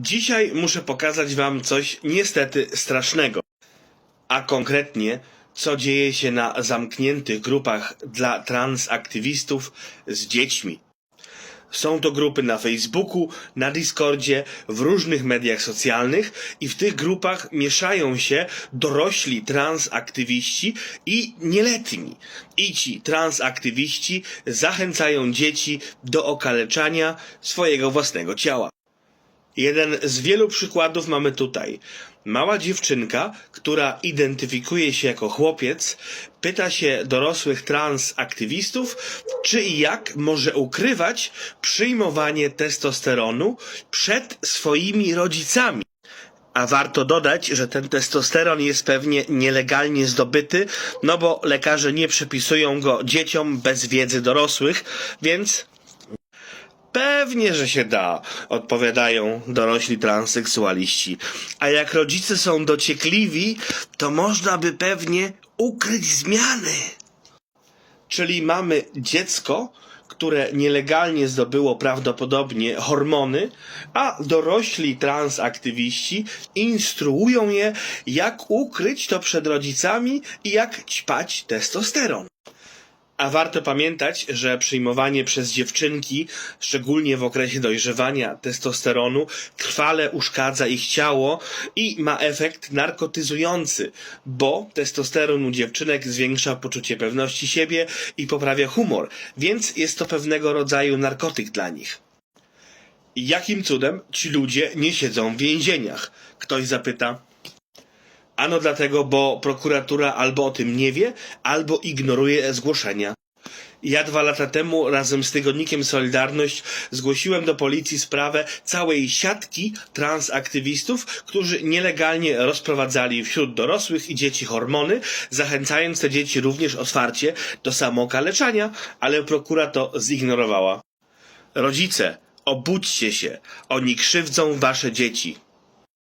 Dzisiaj muszę pokazać Wam coś niestety strasznego. A konkretnie, co dzieje się na zamkniętych grupach dla transaktywistów z dziećmi. Są to grupy na Facebooku, na Discordzie, w różnych mediach socjalnych i w tych grupach mieszają się dorośli transaktywiści i nieletni. I ci transaktywiści zachęcają dzieci do okaleczania swojego własnego ciała. Jeden z wielu przykładów mamy tutaj. Mała dziewczynka, która identyfikuje się jako chłopiec, pyta się dorosłych transaktywistów, czy i jak może ukrywać przyjmowanie testosteronu przed swoimi rodzicami. A warto dodać, że ten testosteron jest pewnie nielegalnie zdobyty, no bo lekarze nie przepisują go dzieciom bez wiedzy dorosłych, więc Pewnie, że się da, odpowiadają dorośli transseksualiści. A jak rodzice są dociekliwi, to można by pewnie ukryć zmiany. Czyli mamy dziecko, które nielegalnie zdobyło prawdopodobnie hormony, a dorośli transaktywiści instruują je, jak ukryć to przed rodzicami i jak ćpać testosteron. A warto pamiętać, że przyjmowanie przez dziewczynki, szczególnie w okresie dojrzewania testosteronu, trwale uszkadza ich ciało i ma efekt narkotyzujący, bo testosteron u dziewczynek zwiększa poczucie pewności siebie i poprawia humor, więc jest to pewnego rodzaju narkotyk dla nich. Jakim cudem ci ludzie nie siedzą w więzieniach? Ktoś zapyta. Ano dlatego, bo prokuratura albo o tym nie wie, albo ignoruje zgłoszenia. Ja dwa lata temu razem z tygodnikiem Solidarność zgłosiłem do policji sprawę całej siatki transaktywistów, którzy nielegalnie rozprowadzali wśród dorosłych i dzieci hormony, zachęcając te dzieci również otwarcie do samookaleczania, ale prokura to zignorowała. Rodzice, obudźcie się, oni krzywdzą wasze dzieci.